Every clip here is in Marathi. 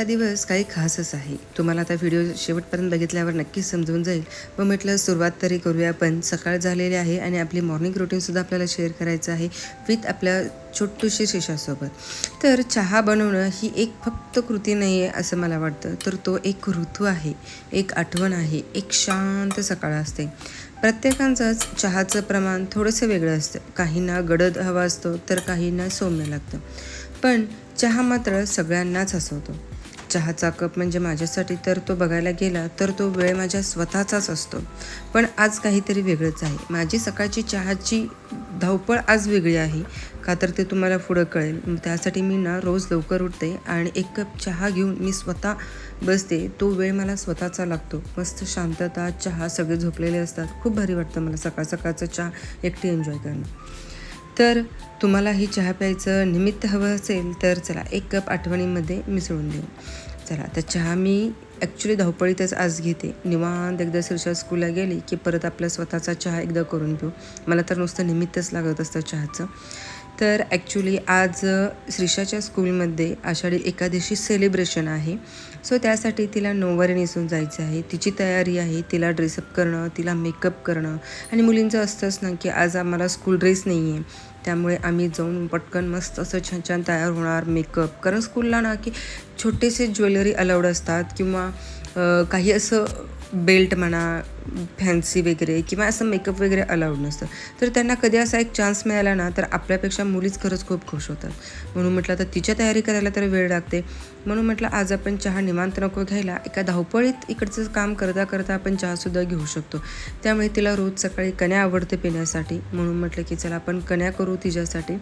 आजचा दिवस काही खासच आहे. तुम्हाला आता व्हिडिओ शेवटपर्यंत बघितल्यावर नक्कीच समजून जाईल. व म्हटलं सुरुवात तरी करूया पण सकाळ झालेली आहे आणि आपली मॉर्निंग रुटीनसुद्धा आपल्याला शेअर करायचं आहे विथ आपल्या छोटूशी शिशासोबत तर चहा बनवणं ही एक फक्त कृती नाही आहे असं मला वाटतं. तर तो एक ऋतू आहे एक आठवण आहे एक शांत सकाळ असते. प्रत्येकांचंच चहाचं प्रमाण थोडंसं वेगळं असतं. काहींना गडद हवा असतो तर काहींना सौम्य लागतं. पण चहा मात्र सगळ्यांनाच हसवतो चहाचा कप म्हणजे माझ्यासाठी तर तो बघायला गेला तर तो वेळ माझ्या स्वतःचाच असतो. पण आज काहीतरी वेगळंच आहे. माझी सकाळची चहाची धावपळ आज वेगळी आहे. का तर ते तुम्हाला पुढं कळेल. त्यासाठी मी ना रोज लवकर उठते आणि एक कप चहा घेऊन मी स्वतः बसते. तो वेळ मला स्वतःचा लागतो. मस्त शांतता चहा सगळे झोपलेले असतात. खूप भारी वाटतं मला सकाळ सकाळचं चहा एकटी एन्जॉय करणं. तर तुम्हाला ही चहा प्यायचं निमित्त हवं असेल तर चला एक कप आठवणीमध्ये मिसळून देऊ. चला तर चहा मी ॲक्च्युली धावपळीतच आज घेते. निवांत एकदा श्रीषा स्कूलला गेली की परत आपला स्वतःचा चहा एकदा करून पिऊ. मला तर नुसतं निमित्तच लागत असतं चहाचं. तर ॲक्च्युली आज श्रीषाच्या स्कूलमध्ये आषाढी एकादशी सेलिब्रेशन आहे. सो त्यासाठी तिला नऊवारी नेसून जायचं आहे. तिची तयारी आहे तिला ड्रेसअप करणं तिला मेकअप करणं. आणि मुलींचं असतंच ना की आज आम्हाला स्कूल ड्रेस नाही आहे त्यामुळे आम्ही जाऊन पटकन मस्त असं छान छान तयार होणार मेकअप कारण स्कूलला ना की छोटेसे ज्वेलरी अलाउड असतात किंवा काही असं बेल्ट म्हणा फॅन्सी वगैरे किंवा असं मेकअप वगैरे अलाउड नसतं. तर त्यांना कधी असा एक चान्स मिळाला ना तर आपल्यापेक्षा मुलीच खरंच खूप खुश होतात. म्हणून म्हटलं तर तिच्या तयारी करायला तर वेळ लागते. म्हणून म्हटलं आज आपण चहा निवांत नको घ्यायला एका धावपळीत इकडचं काम करता करता आपण चहासुद्धा घेऊ शकतो. त्यामुळे तिला रोज सकाळी कण्या आवडते पिण्यासाठी. म्हणून म्हटलं की चला आपण कण्या करू तिच्यासाठी.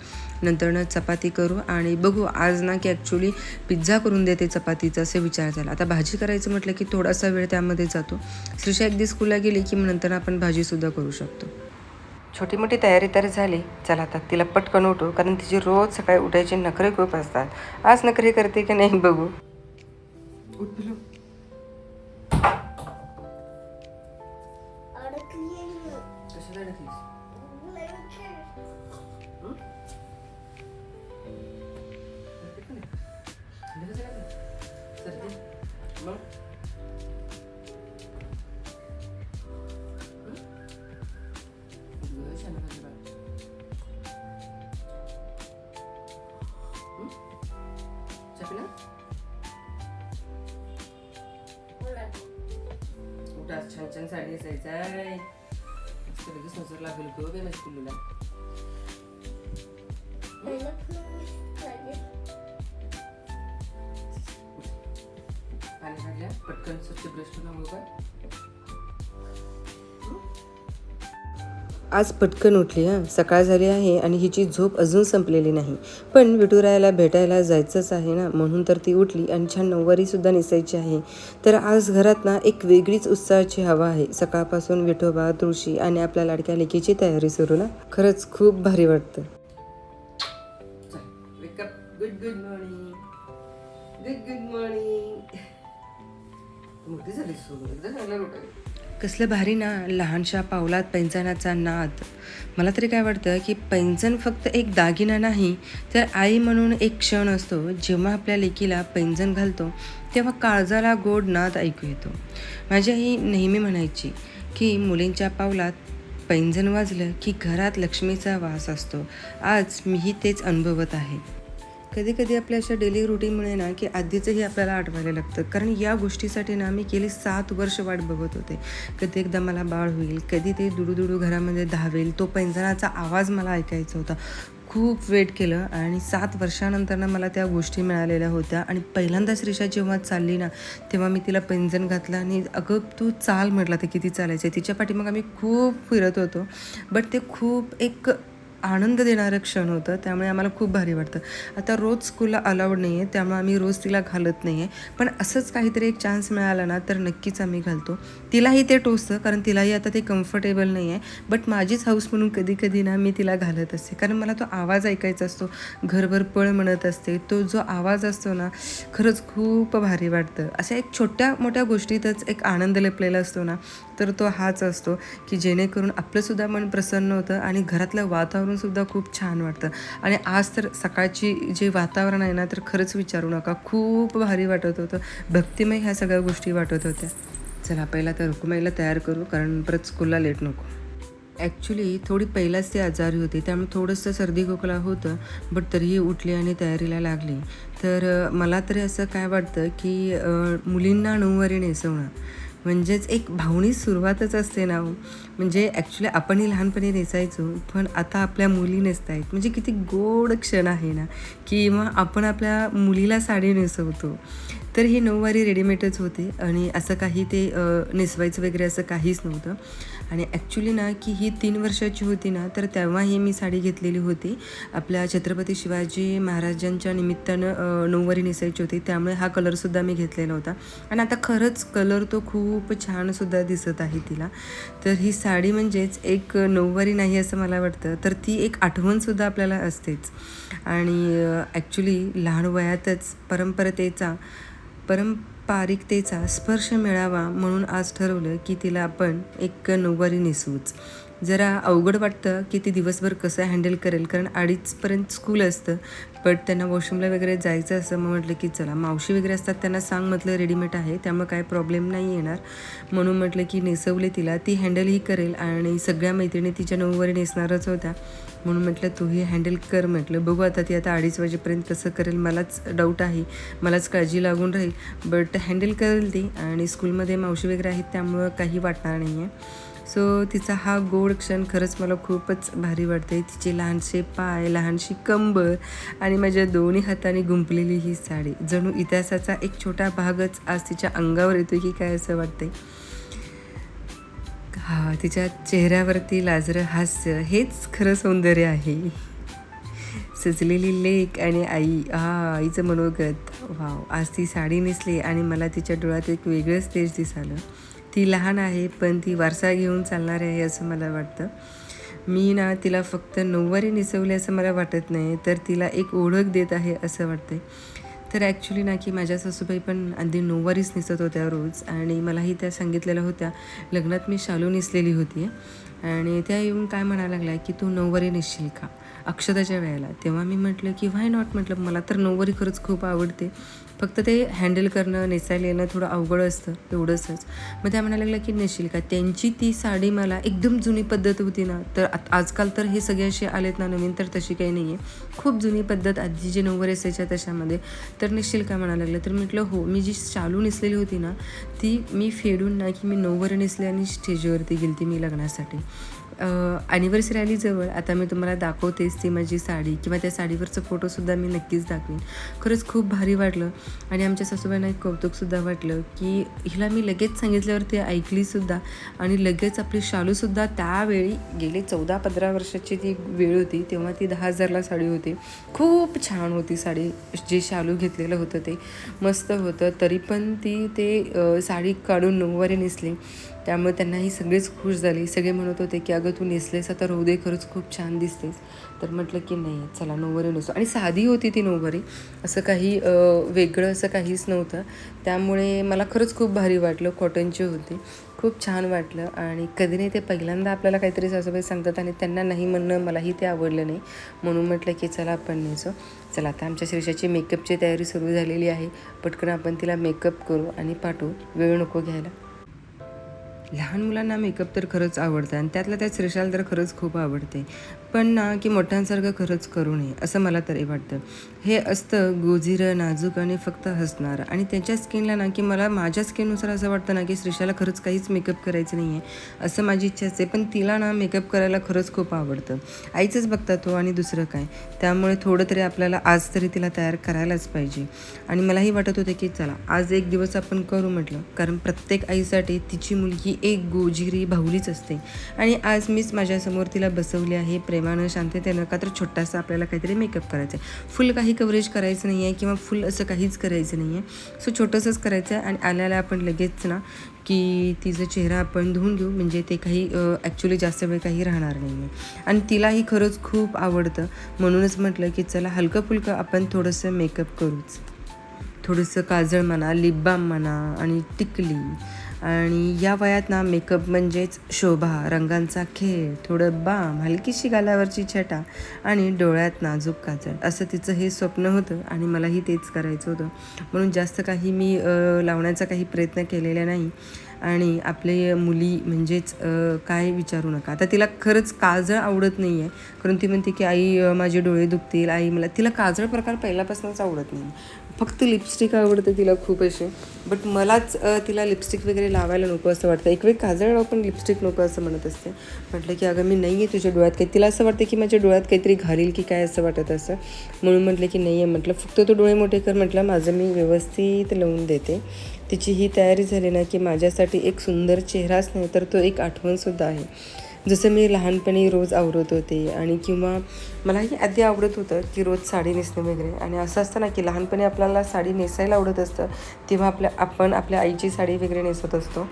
नंतरनं चपाती करू आणि बघू आज ना की ॲक्च्युली पिझ्झा करून देते चपातीचा असं विचार झाला. आता भाजी करायचं म्हटलं की थोडासा वेळ त्यामध्ये जातो. श्रीषा एकदी स्कूलला गेली की मग नंतर आपण भाजीसुद्धा करू शकतो. छोटी मोठी तयारी तर झाली. चला आता तिला पटकन उठू कारण तिची रोज सकाळी उठायची नखरे खूप असतात. आज नखरे करते की नाही बघू. उठ पिलू. कशाला उठ आज छान छान साडी असायचा आहे? लगेच नजर लागेल की बे माझ्या पिल्लूला. पाणी काढल्या पटकन स्वच्छ ब्रश करून आंघोळ आज पटकन उठली हां. सकाळ झाली आहे आणि हिची झोप अजून संपलेली नाही. पण विठुरायाला भेटायला जायचंच आहे ना म्हणून तर ती उठली आणि छान नऊवारीसुद्धा नेसायची आहे. तर आज घरात ना एक वेगळीच उत्साहाची हवा आहे. सकाळपासून विठोबा तुळशी आणि आपल्या लाडक्या लेकीची तयारी सुरू ना. खरंच खूप भारी वाटतं. Good good morning good good morning मोठी झाली सुरू एकदा कसलं भारी ना लहानशा पावलात पैंजणाचा नाद. मला तरी काय वाटतं की पैंजण फक्त एक दागिना नाही तर आई म्हणून एक क्षण असतो जेव्हा आपल्या लेकीला पैंजण घालतो तेव्हा काळजाला गोड नाद ऐकू येतो. माझी आई नेहमी म्हणायची की मुलींच्या पावलात पैंजण वाजलं की घरात लक्ष्मीचा वास असतो. आज मीही तेच अनुभवत आहे. कधी कधी आपल्या अशा डेली रुटीनमुळे ना की आधीचंही आपल्याला आठवायला लागतं. कारण या गोष्टीसाठी ना मी गेली सात वर्ष वाट बघत होते. कधी एकदा मला बाळ होईल कधी ते दुडू घरामध्ये धावेल तो पैंजणाचा आवाज मला ऐकायचा होता. खूप वेट केलं आणि सात वर्षानंतर ना मला त्या गोष्टी मिळालेल्या होत्या. आणि पहिल्यांदा श्रीषा जेव्हा चालली ना तेव्हा मी तिला पैंजण घातलं आणि अगं तू चाल म्हटलं तर किती चालायचं तिच्या पाठीमाग आम्ही खूप फिरत होतो. बट ते खूप एक आनंद देणारं क्षण होतं त्यामुळे आम्हाला खूप भारी वाटतं. आता रोज स्कूलला अलाउड नाही आहे त्यामुळे आम्ही रोज तिला घालत नाही आहे पण असंच काहीतरी एक चान्स मिळाला ना तर नक्कीच आम्ही घालतो. तिलाही ते टोचतं कारण तिलाही आता ते कम्फर्टेबल नाही आहे बट माझीच हाऊस म्हणून कधी कधी ना मी तिला घालत असते. कारण मला तो आवाज ऐकायचा असतो घरभर पळ म्हणत असते. तो जो आवाज असतो ना खरंच खूप भारी वाटतं. अशा एक छोट्या मोठ्या गोष्टीतच एक आनंद लपलेला असतो ना तर तो हाच असतो की जेणेकरून आपलंसुद्धा मन प्रसन्न होतं आणि घरातलं वातावरणसुद्धा खूप छान वाटतं. आणि आज तर सकाळची जे वातावरण आहे ना तर खरंच विचारू नका. खूप भारी वाटत होतं. भक्तिमय ह्या सगळ्या गोष्टी वाटत होत्या. चला पहिला तर रुकुमाईला तयार करू कारण परत स्कूलला लेट नको. ॲक्च्युली थोडी पहिलाच ती आजारी होती त्यामुळे थोडंसं सर्दी खोकला होतं बट तरीही उठली आणि तयारीला लागली. तर मला तरी असं काय वाटतं की मुलींना नऊवारी नेसवणं म्हणजेच एक भावनिक सुरुवातच असते ना हो. म्हणजे ॲक्च्युली आपणही लहानपणी नेसायचो पण आता आपल्या मुली नेसत आहेत म्हणजे किती गोड क्षण आहे ना की मग आपण आपल्या मुलीला साडी नेसवतो. तर ही नऊवारी रेडीमेडच होती आणि असं काही ते नेसवायचं वगैरे असं काहीच नव्हतं. आणि ॲक्च्युली ना की ही तीन वर्षाची होती ना तर तेव्हाही मी साडी घेतलेली होती. आपल्या छत्रपती शिवाजी महाराजांच्या निमित्तानं नऊवारी नेसायची होती. त्यामुळे हा कलरसुद्धा मी घेतलेला होता. आणि आता खरंच कलर तो खूप छानसुद्धा दिसत आहे तिला. तर ही साडी म्हणजेच एक नऊवारी नाही असं मला वाटतं. तर ती एक आठवणसुद्धा आपल्याला असतेच. आणि ॲक्च्युली लहान वयातच परंपरतेचा पारंपरिकतेचा स्पर्श मिळावा म्हणून आज ठरवलं की तिला आपण एक नऊवारी नेसूच जरा अवघड वाटतं की ती दिवसभर कसं हँडल करेल कारण अडीचपर्यंत स्कूल असतं. बट त्यांना वॉशरूमला वगैरे जायचं असं मग म्हटलं की चला मावशी वगैरे असतात त्यांना सांग म्हटलं रेडीमेड आहे त्यामुळे काय प्रॉब्लेम नाही येणार. म्हणून म्हटलं की नेसवले तिला ती हँडलही करेल आणि सगळ्या मैत्रिणी तिच्या नऊवारी नेसणारच होत्या. म्हणून म्हटलं तूही हँडल कर म्हटलं. बघू आता ती आता अडीच वाजेपर्यंत कसं करेल मलाच डाऊट आहे. मलाच काळजी लागून राहील. बट हँडल करेल ती आणि स्कूलमध्ये मावशी वगैरे आहेत त्यामुळं काही वाटणार नाही आहे सो तिचा हा गोड क्षण खरंच मला खूपच भारी वाटते तिचे लहानसे पाय लहानशी कंबर आणि माझ्या दोन्ही हाताने गुंपलेली ही साडी. जणू इतिहासाचा एक छोटा भागच आज तिच्या अंगावर येतो की काय असं वाटते हा तिच्या चेहऱ्यावरती लाजरं हास्य हेच खरं सौंदर्य आहे. सजलेली लेक आणि आई हा आईचं मनोगत. वाव आज ती साडी नेसली आणि मला तिच्या डोळ्यात एक वेगळंच तेज दिसालं. ती लहान आहे पण ती वारसा घेऊन चालणार आहे असं मला वाटतं. मी ना तिला फक्त नऊवारी नेसवले असं मला वाटत नाही तर तिला एक ओळख देत आहे असं वाटते तर ॲक्च्युली ना की माझ्या सासूबाई पण आधी नऊवारीच नेसत होत्या रोज आणि मलाही त्या सांगितलेल्या होत्या लग्नात मी शालू नेसलेली होती. आणि त्या येऊन काय म्हणायला लागल्या की तू नऊवारी नेसशील का? अक्षताच्या वेळेला. तेव्हा मी म्हटलं की व्हाय नॉट म्हटलं मला तर नऊवारी खरंच खूप आवडते. फक्त ते हँडल करणं नेसायला येणं थोडं अवघड असतं एवढंच मग त्या म्हणायला लागल्या की नेशील का? त्यांची ती साडी मला एकदम जुनी पद्धत होती ना तर आत- आजकाल तर हे सगळे असे आलेत ना नवीन तर तशी काही नाही आहे खूप जुनी पद्धत आधी जे नऊवारी असायच्या तशामध्ये तर नेशील का म्हणायला लागलं तर म्हटलं हो मी जी शालू नेसलेली होती ना ती मी फेडून ना की मी नऊवारी नेसली आणि स्टेजवरती गेली ती मी लग्नासाठी. ॲनिव्हर्सरी आली जवळ. आता मी तुम्हाला दाखवतेच ती माझी साडी किंवा त्या साडीवरचं फोटोसुद्धा मी नक्कीच दाखवीन. खरंच खूप भारी वाटलं आणि आमच्या सासूबाईंना एक कौतुकसुद्धा वाटलं की हिला मी लगेच सांगितल्यावर ते ऐकलीसुद्धा आणि लगेच आपली शालूसुद्धा त्यावेळी गेली चौदा पंधरा वर्षाची ती वेळ होती तेव्हा ती दहा हजारला साडी होती. खूप छान होती साडी. जे शालू घेतलेलं होतं ते मस्त होतं. तरी पण ती ते साडी काढून नऊवारी नेसली. त्यामुळे त्यांनाही सगळेच खुश झाले. सगळे म्हणत होते की अगं तू नेसलेस आता हृदय खरंच खूप छान दिसतेस. तर म्हटलं की नाही चला नऊवारी नसो. आणि साधी होती ती नऊवारी. असं काही वेगळं असं काहीच नव्हतं. त्यामुळे मला खरंच खूप भारी वाटलं. कॉटनची होती. खूप छान वाटलं. आणि कधी नाही ते पहिल्यांदा आपल्याला काहीतरी सासूबाई सांगतात आणि त्यांना नाही म्हणणं मलाही ते आवडलं नाही. म्हणून म्हटलं की चला आपण नेसो. चला आता आमच्या श्रीषाची मेकअपची तयारी सुरू झालेली आहे. पटकन आपण तिला मेकअप करू आणि पाठवू. वेळ नको घ्यायला. लहान मुलांना मेकअप तर खरंच आवडतं आणि त्यातल्या त्यात श्रीशाला तर खरंच खूप आवडते. पण ना की मोठ्यांसारखं खरंच करू नये असं मला तरी वाटतं. हे असतं गोजिरं नाजूक आणि फक्त हसणार. आणि त्याच्या स्किनला ना की मला माझ्या स्किननुसार असं वाटतं ना की श्रीशाला खरंच काहीच मेकअप करायचं नाही आहे असं माझी इच्छा असते. पण तिला ना मेकअप करायला खरंच खूप आवडतं. आईचंच बघता तो हो, आणि दुसरं काय? त्यामुळे थोडं तरी आपल्याला आज तरी तिला तयार करायलाच पाहिजे. आणि मलाही वाटत होते की चला आज एक दिवस आपण करू म्हटलं. कारण प्रत्येक आईसाठी तिची मुलगी एक गोजिरी भाऊलीच असते. आणि आज मीच माझ्यासमोर तिला बसवली आहे. प्रेमानं शांततेनं का तर छोटासा आपल्याला काहीतरी मेकअप करायचं आहे फुल काही कव्हरेज करायचं नाही आहे किंवा फुल असं काहीच करायचं नाही आहे सो छोटंसंच करायचं आहे आणि आल्याला आपण लगेच ना की तिचा चेहरा आपण धुवून घेऊ. म्हणजे ते काही ॲक्च्युली जास्त वेळ काही राहणार नाही आहे आणि तिलाही खरंच खूप आवडतं. म्हणूनच म्हटलं की चला हलकं फुलकं आपण थोडंसं मेकअप करूच. थोडंसं काजळ म्हणा लिप बाम म्हणा आणि टिकली. आणि या वयात ना मेकअप म्हणजेच शोभा रंगांचा खेळ थोडं बाम हलकीशी गालावरची छटा आणि डोळ्यात नाजूक काजळ. असं तिचं हे स्वप्न होतं आणि मलाही तेच करायचं होतं. म्हणून जास्त काही मी लावण्याचा काही प्रयत्न केलेला नाही. आणि आपले मुली म्हणजेच काय विचारू नका. आता तिला खरंच काजळ आवडत नाही आहे कारण ती म्हणते की आई माझे डोळे दुखतील. आई मला तिला काजळ प्रकार पहिल्यापासूनच आवडत नाही. फक्त लिपस्टिक आवडते तिला खूप असे बट मलाच तिला लिपस्टिक वगैरे लावायला नको असं वाटतं. एक वेळ काजळ पण लिपस्टिक नको असं म्हणत असते. म्हटलं की अगं मी नाही आहे तुझ्या डोळ्यात काही. तिला असं वाटतं की माझ्या डोळ्यात काहीतरी घालील की काय? असं वाटत असं. म्हणून म्हटलं की नाही आहे म्हटलं फक्त तू डोळे मोठे कर. म्हटलं माझं मी व्यवस्थित लावून देते. तिची ही तयारी झाली ना की माझ्यासाठी एक सुंदर चेहराच नाही तर तो एक आठवणसुद्धा आहे. जसं मी लहानपणी रोज आवरत होते आणि किंवा मलाही आधी आवडत होतं की रोज साडी नेसणं वगैरे. आणि असं असतं ना की लहानपणी आपल्याला साडी नेसायला आवडत असतं तेव्हा आपल्या आपण आपल्या आईची साडी वगैरे नेसत असतो.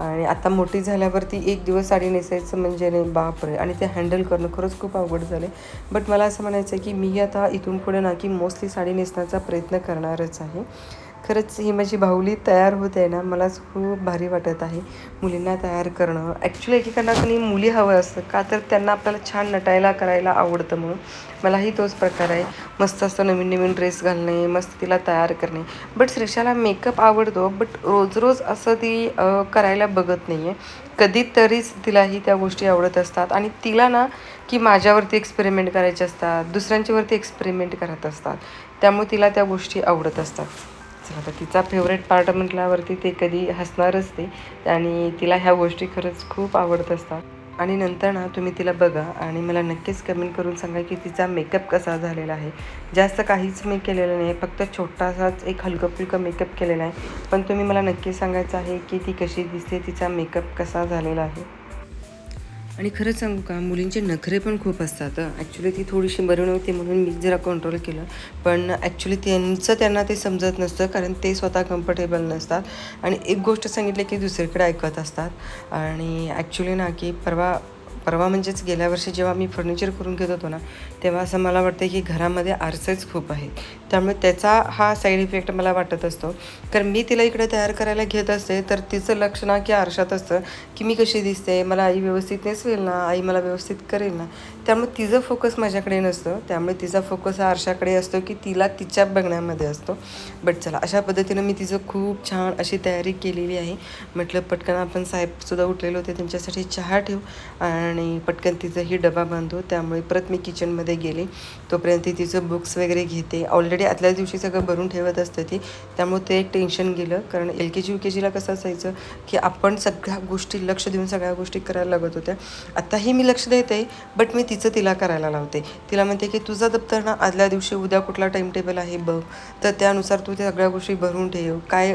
आणि आता मोठी झाल्यावरती एक दिवस साडी नेसायचं म्हणजे नाही बापरे! आणि ते हँडल करणं खरंच खूप अवघड झाले बट मला असं म्हणायचं आहे की मी आता इथून पुढे ना की मोस्टली साडी नेसण्याचा प्रयत्न करणारच आहे. खरंच ही माझी बाहुली तयार होत आहे ना मलाच खूप भारी वाटत आहे मुलींना तयार करणं. ॲक्च्युली एकेकांना कोणी मुली हवं असतं का तर त्यांना आपल्याला छान नटायला करायला आवडतं म्हणून. मलाही तोच प्रकार आहे. मस्त असतं नवीन नवीन ड्रेस घालणे मस्त तिला तयार करणे. बट श्रेषाला मेकअप आवडतो बट रोज रोज असं ती करायला बघत नाही आहे कधीतरीच तिलाही त्या गोष्टी आवडत असतात. आणि तिला ना की माझ्यावरती एक्सपेरिमेंट करायचे असतात दुसऱ्यांच्यावरती एक्सपेरिमेंट करत असतात. त्यामुळे तिला त्या गोष्टी आवडत असतात. आता तिचा फेवरेट पार्ट म्हटल्यावरती ते कधी हसणारच ते आणि तिला ह्या गोष्टी खरंच खूप आवडत असतात. आणि नंतर ना तुम्ही तिला बघा आणि मला नक्कीच कमेंट करून सांगा की तिचा मेकअप कसा झालेला आहे. जास्त काहीच मी केलेलं नाही फक्त छोटासाच एक हलकं फुलकं मेकअप केलेला आहे. पण तुम्ही मला नक्की सांगायचं आहे की ती कशी दिसते तिचा मेकअप कसा झालेला आहे. आणि खरंच सांगू का मुलींचे नखरे पण खूप असतात ॲक्च्युली ती थोडीशी बरी नव्हती म्हणून मी जरा कंट्रोल केलं. पण ॲक्च्युली त्यांचं त्यांना ते समजत नसतं कारण ते स्वतः कम्फर्टेबल नसतात. आणि एक गोष्ट सांगितली की दुसरीकडे ऐकत असतात. आणि ॲक्च्युली ना की परवा परवा म्हणजेच गेल्या वर्षी जेव्हा मी फर्निचर करून घेत होतो ना तेव्हा असं मला वाटतं की घरामध्ये आरसेच खूप आहेत. त्यामुळे त्याचा हा साईड इफेक्ट मला वाटत असतो. कारण मी तिला इकडे तयार करायला घेत असते तर तिचं लक्ष ना की आरशात असतं की मी कशी दिसते मला आई व्यवस्थित नेसवेल ना आई मला व्यवस्थित करेल ना. त्यामुळे तिचं फोकस माझ्याकडे नसतं. त्यामुळे तिचा फोकस हा आरशाकडे असतो की तिला तिच्या बघण्यामध्ये असतो. बट चला अशा पद्धतीनं मी तिचं खूप छान अशी तयारी केलेली आहे. म्हटलं पटकन आपण साहेबसुद्धा उठलेले होते त्यांच्यासाठी चहा ठेवू. आणि पटकन तिचाही डबा बांधू. त्यामुळे परत मी किचनमध्ये गेले. तोपर्यंत ती तिचं बुक्स वगैरे घेते. ऑलरेडी आतल्या दिवशी सगळं भरून ठेवत असतं ती. त्यामुळे ते एक टेन्शन गेलं. कारण एल के जी यू के जीला कसं असायचं की आपण सगळ्या गोष्टी लक्ष देऊन सगळ्या गोष्टी करायला लागत होत्या. आत्ताही मी लक्ष देते. बट मी तिचं तिला करायला लावते. तिला म्हणते की तुझा दप्तर ना आदल्या दिवशी उद्या कुठला टाईम टेबल आहे बघ. तर त्यानुसार तू त्या सगळ्या गोष्टी भरून ठेव. काय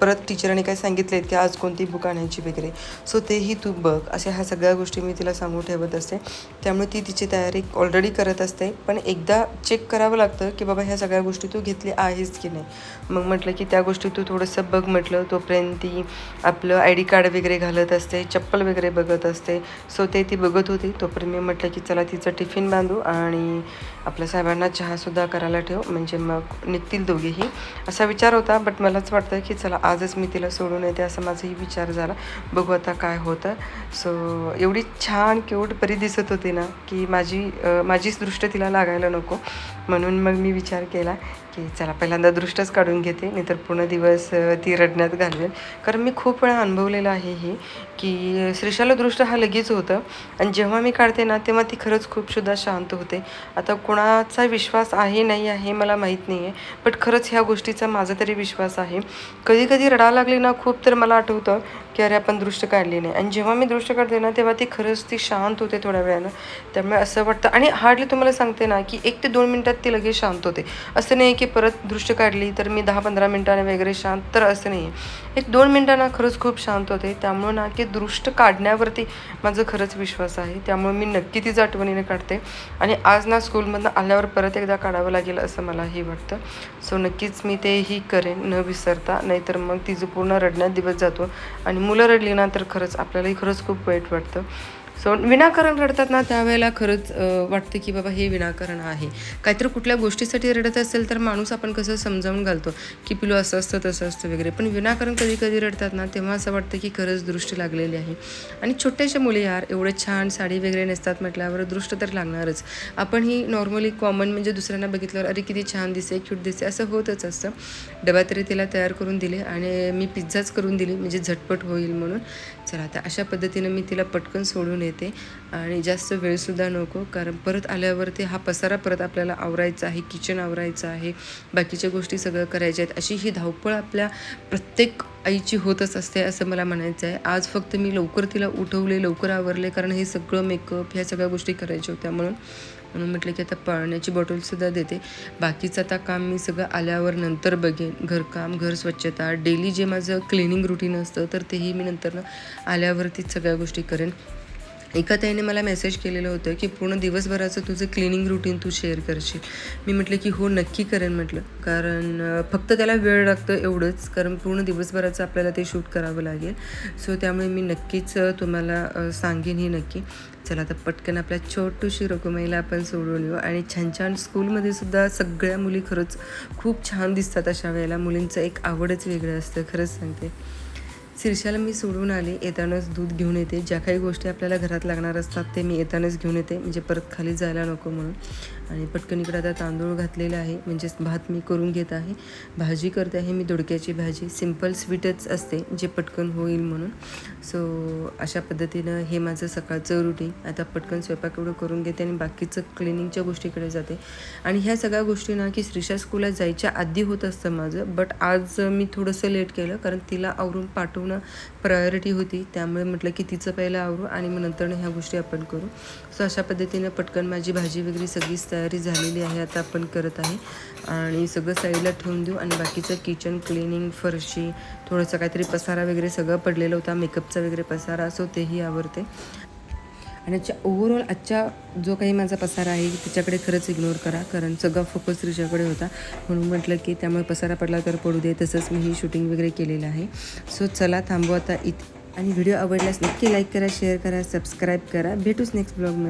परत टीचरांनी काय सांगितलेत की आज कोणती बुक आणायची वगैरे. सो तेही तू बघ. अशा ह्या सगळ्या गोष्टी मी तिला सांगून ठेवत असते. त्यामुळे ती तिची तयारी ऑलरेडी करत असते. पण एकदा चेक करावं लागतं की बाबा ह्या सगळ्या गोष्टी तू घेतली आहेस की नाही. मग म्हटलं की त्या गोष्टी तू थोडंसं बघ म्हटलं. तोपर्यंत ती आपलं आय डी कार्ड वगैरे घालत असते. चप्पल वगैरे बघत असते. सो ते ती बघत होती. तोपर्यंत मी म्हटलं की चला तिचं टिफिन बांधू आणि आपल्या साहेबांना चहासुद्धा करायला ठेव. म्हणजे मग निघतील दोघेही. असा विचार होता बट मलाच वाटतं की चला आजच मी तिला सोडून येते असा माझाही विचार झाला. बघू आता काय होतं. सो एवढी छान क्यूट परी दिसत होती ना की माझी माझीच दृष्ट तिला लागायला नको. म्हणून मग मी विचार केला की चला पहिल्यांदा दृष्टच काढून घेते नाहीतर पूर्ण दिवस ती रडण्यात घालवेल. कारण मी खूप वेळा अनुभवलेलं आहे हे की श्रीशाला दृष्ट हा लगेच होतं. आणि जेव्हा मी काढते ना तेव्हा ती खरंच खूप सुद्धा शांत होते. आता कोणाचा विश्वास आहे नाही आहे मला माहीत नाही आहे बट खरंच ह्या गोष्टीचा माझा तरी विश्वास आहे. कधी कधी रडा लागली ना खूप तर मला आठवतं की अरे आपण दृष्ट काढली नाही. आणि जेव्हा मी दृष्ट काढते ना तेव्हा ती खरंच ती शांत होते थोड्या वेळानं. त्यामुळे असं वाटतं. आणि हार्डली तुम्हाला सांगते ना की एक ते दोन मिनटात ती लगेच शांत होते. असं नाही की परत दृष्ट काढली तर मी दहा पंधरा मिनटाने वगैरे शांत तर असं नाही आहे एक दोन मिनटांना खरंच खूप शांत होते. त्यामुळं ना की दृष्ट काढण्यावरती माझं खरंच विश्वास आहे. त्यामुळे मी नक्की तीच आठवणीने काढते. आणि आज ना स्कूलमधनं आल्यावर परत एकदा काढावं लागेल असं मलाही वाटतं. सो नक्कीच मी तेही करेन न विसरता. नाहीतर मग तिचं पूर्ण रडण्यात दिवस जातो. आणि मुलं रडली ना तर खरंच आपल्यालाही खरंच खूप वाईट वाटतं. सो विनाकारण रडतात ना त्यावेळेला खरंच वाटतं की बाबा हे विनाकारण आहे. काहीतरी कुठल्या गोष्टीसाठी रडत असेल तर माणूस आपण कसं समजावून घालतो की पिलू असं असतं तसं असतं वगैरे. पण विनाकारण कधी कधी रडतात ना तेव्हा असं वाटतं की खरंच दृष्टी लागलेली आहे. आणि छोट्याशा मुली यार एवढे छान साडी वगैरे नेसतात म्हटल्यावर दृष्ट तर लागणारच. आपण ही नॉर्मली कॉमन म्हणजे दुसऱ्यांना बघितल्यावर अरे किती छान दिसे क्यूट दिसे असं होतच असतं. डबा तरी तिला तयार करून दिले आणि मी पिझ्झाच करून दिली म्हणजे झटपट होईल म्हणून. चला आता अशा पद्धतीनं मी तिला पटकन सोडून येते. आणि जास्त वेळसुद्धा नको कारण परत आल्यावरती हा पसारा परत आपल्याला आवरायचा आहे किचन आवरायचं आहे बाकीच्या गोष्टी सगळं करायच्या आहेत. अशी ही धावपळ आपल्या प्रत्येक आईची होतच असते असं मला म्हणायचं आहे. आज फक्त मी लवकर तिला उठवले लवकर आवरले कारण हे सगळं मेकअप ह्या सगळ्या गोष्टी करायच्या होत्या म्हणून. म्हणून म्हटलं की आता पाण्याची बॉटलसुद्धा देते. बाकीचं आता काम मी सगळं आल्यावर नंतर बघेन. घरकाम घर स्वच्छता डेली जे माझं क्लिनिंग रुटीन असतं तर तेही मी नंतर आल्यावरतीच सगळ्या गोष्टी करेन. एका ताईने मला मेसेज केलेलं होतं की पूर्ण दिवसभराचं तुझं क्लिनिंग रुटीन तू शेअर करशील. मी म्हटलं की हो नक्की करेन म्हटलं. कारण फक्त त्याला वेळ लागतं एवढंच कारण पूर्ण दिवसभराचं आपल्याला ते शूट करावं लागेल. सो त्यामुळे मी नक्कीच तुम्हाला सांगेन ही नक्की. चला आता पटकन आपल्या छोटूशी रकुमाईला आपण सोडून येऊ. आणि छान छान स्कूलमध्ये सुद्धा सगळ्या मुली खरंच खूप छान दिसतात अशा वेळेला. मुलींचं एक आवडच वेगळं असतं खरंच सांगते. शिरशाला मी सोडून आले. येतानाच दूध घेऊन येते. ज्या काही गोष्टी आपल्याला घरात लागणार असतात ते मी येतानाच घेऊन येते. म्हणजे परत खाली जायला नको म्हणून. आणि पटकन इकडे आता तांदूळ घातलेला आहे. म्हणजेच भात मी करून घेत आहे. भाजी करते आहे मी दोडक्याची भाजी. सिंपल स्वीटच असते जे पटकन होईल म्हणून. सो अशा पद्धतीनं हे माझं सकाळचं रुटीन आता पटकन स्वयंपाक एवढं करून घेते आणि बाकीचं क्लिनिंगच्या गोष्टीकडे जाते. आणि ह्या सगळ्या गोष्टी ना की श्रीषा स्कूलला जायच्या आधी होत असतं माझं. बट आज मी थोडंसं लेट केलं कारण तिला आवरून पाठवून पूर्ण प्रायोरिटी होती. त्यामुळे म्हटलं की तिचं पहिलं आवरू आणि मग नंतर ह्या गोष्टी आपण करू. सो अशा पद्धतीनं पटकन माझी भाजी वगैरे सगळीच तयारी झालेली आहे. आता आपण करत आहे. आणि सगळं साईडला ठेवून देऊ आणि बाकीचं किचन क्लिनिंग फरशी थोडंसं काहीतरी पसारा वगैरे सगळं पडलेलं होता. मेकअपचा वगैरे पसारा असो तेही आवडते आणि आजच्या ओव्हरऑल आजच्या जो काही माझा पसारा आहे त्याच्याकडे खरंच इग्नोर करा. कारण सगळा फोकस तिच्याकडे होता. म्हणून म्हटलं की त्यामुळे पसारा पडला तर पडू दे. तसंच मी ही शूटिंग वगैरे केलेलं आहे. सो चला थांबू आता इथे आणि व्हिडिओ आवडल्यास नक्की लाईक करा शेअर करा सबस्क्राईब करा. भेटूच नेक्स्ट ब्लॉगमध्ये